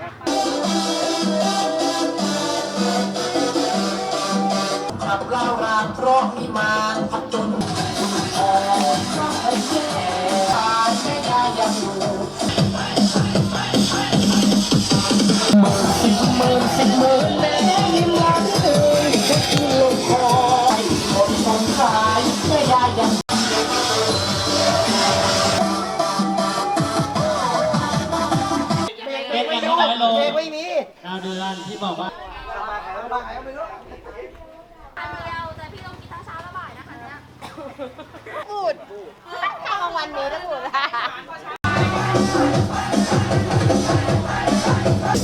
Bye. กันร้อยโลไม่มีดาวเดือนที่บอกว่าอันเดียวแต่พี่ต้องกินทั้งเช้าและบ่ายนะคะเนี่ยพูดถ้ากลางวันนี้ต้องพูดละ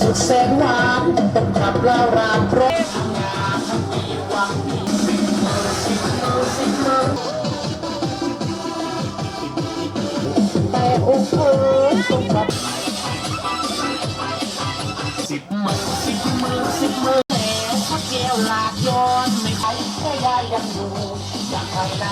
สุดแสนหวานต้องขับเล่ารางเพราะงานทั้งปีหวังมีสิบหมื่นสิบหมื่นสิบหมื่นแต่อกเอ๋ยต้องขับ สิบหมื่นสิบหมื่นสิบหมื่นแล้วพักแก้วหลากย้อนไม่ไปแค่ยายยังอยู่อยากให้นะ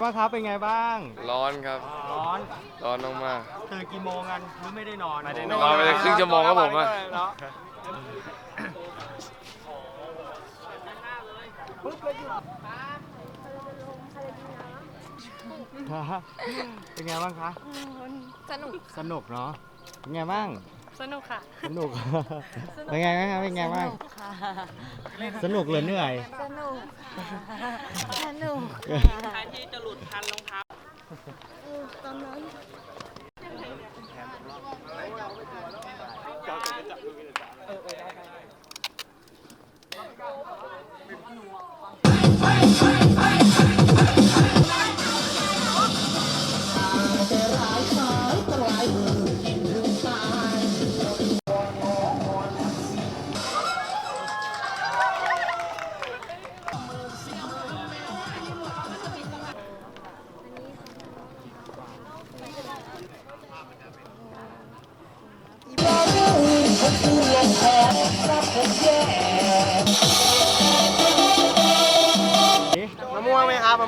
ว่าครับเป็นไงบ้าง ร้อนครับ ร้อนร้อนมากตื่นกี่โมงกันหรือไม่ได้นอนไม่ได้นอนไปเลยครึ่งชั่วโมงครับผมอะเป็นไงบ้างคะ สนุก สนุกเนาะ เป็นไงบ้าง สนุกค่ะ สนุก เป็นไงบ้างครับเป็นไงบ้างค่ะสนุกหรือเหนื่อย สนุกสนุก嗯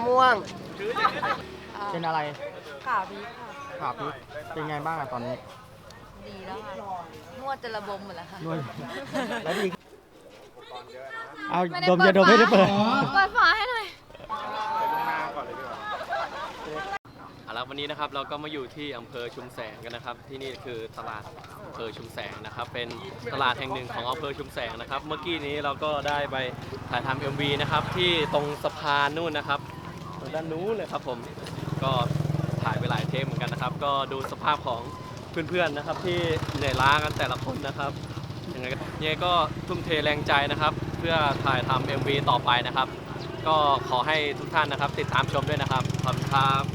ม่วงไหมครับมะม่วง เป็นอะไรข่าวพีค่ะ ขาพิษเป็นไงบ้างอะตอนนี้ดีแล้วค่ะนวดจะระบมหมดแล้วค่ะนวดแล้วดีเอาดมจะดมไม่ได้เปิดเปิดฝาให้หน่อยเอาละวันนี้นะครับเราก็มาอยู่ที่อำเภอชุมแสงกันนะครับ ที่นี่คือตลาดอำเภอชุมแสงนะครับ เป็นตลาดแห่งหนึ่งของอำเภอชุมแสงนะครับ เมื่อกี้นี้เราก็ได้ไปถ่ายทำเอ็มวีนะครับที่ตรงสะพานนู่นนะครับตรง ด้านนู้นเลยครับผมก็ถ่ายไปหลายเทปเหมือนกันนะครับ ก็ดูสภาพของเพื่อนๆนะครับ ที่เหนื่อยล้ากันแต่ละคนนะครับยังไงก็ยังไงก็ทุ่มเทแรงใจนะครับ เพื่อถ่ายทำ MV ต่อไปนะครับ ก็ขอให้ทุกท่านนะครับ ติดตามชมด้วยนะครับขอบคุณครับ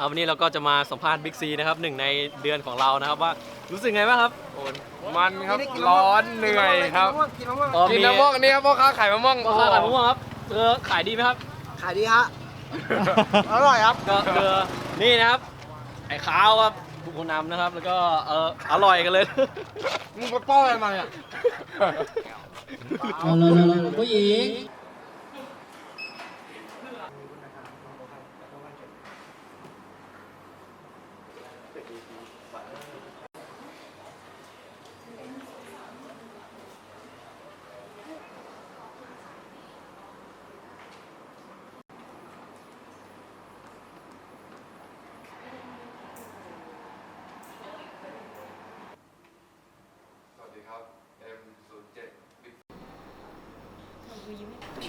เอาวันนี้เราก็จะมาสัมภาษณ์บิ๊กซีนะครับหนึ่งในเดือนของเรานะครับว่ารู้สึกไงบ้างครับๆโอ้ยมันครับร้อนเหนื่อยครับอ๋อกินมะม่วงนี่ครับพ่อค้าขายมะม่วงพ่อค้าขายมะม่วงครับเออขายดีไหมครับ ขายดีฮะ อร่อยครับก็คือนี่นะครับ ไอ้ขาวครับผู้นำนะครับ แล้วก็เอออร่อยกันเลยมึงไปป้อนอะไรมาเนี่ยเอาเลยผู้หญิง สวัสดีครับ M07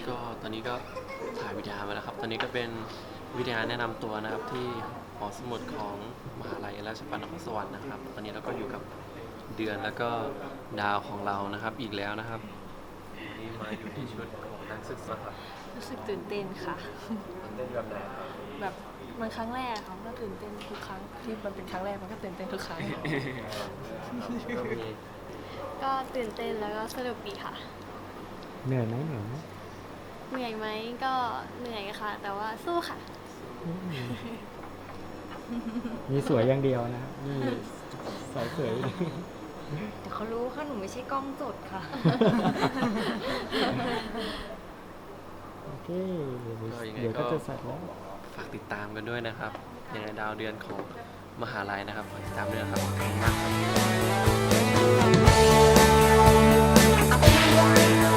ก็ตอนนี้ก็ถ่ายวิดีโอมาแล้วครับ ตอนนี้ก็เป็นวิดีโอแนะนำตัวนะครับที่หอสมุดของมหาลัย ราชภัฏนครสวรรค์นะครับตอนนี้เราก็อยู่กับเดือนแล้วก็ดาวของเรานะครับอีกแล้วนะครับวันนี่มาอยู่ในชุดของนักศึกษารู้สึกตื่นเต้นค่ะเล่นแบบไหนแบบมันครั้งแรกค่ะก็ตื่นเต้นทุกครั้งที่มันเป็นครั้งแรกมันก็ตื่นเต้นทุกครั้ง ก็มีก็ตื่นเต้นแล้วก็สนุกดีค่ะ เหนื่อยไหมเหนื่อยไหมเหนื่อยไหมก็เหนื่อยค่ะ แต่ว่าสู้ค่ะมี มีสวยอย่างเดียวนะนี่สาวสวย แต่เขารู้ค่ะหนูไม่ใช่กล้องจดค่ะ โอเคเดี๋ยวก็จะสัตว์แล้ว ฝากติดตามกันด้วยนะครับยังไงดาวเดือนของมหาลัยนะครับฝากติดตามด้วยนะครับขอบคุณมากครับ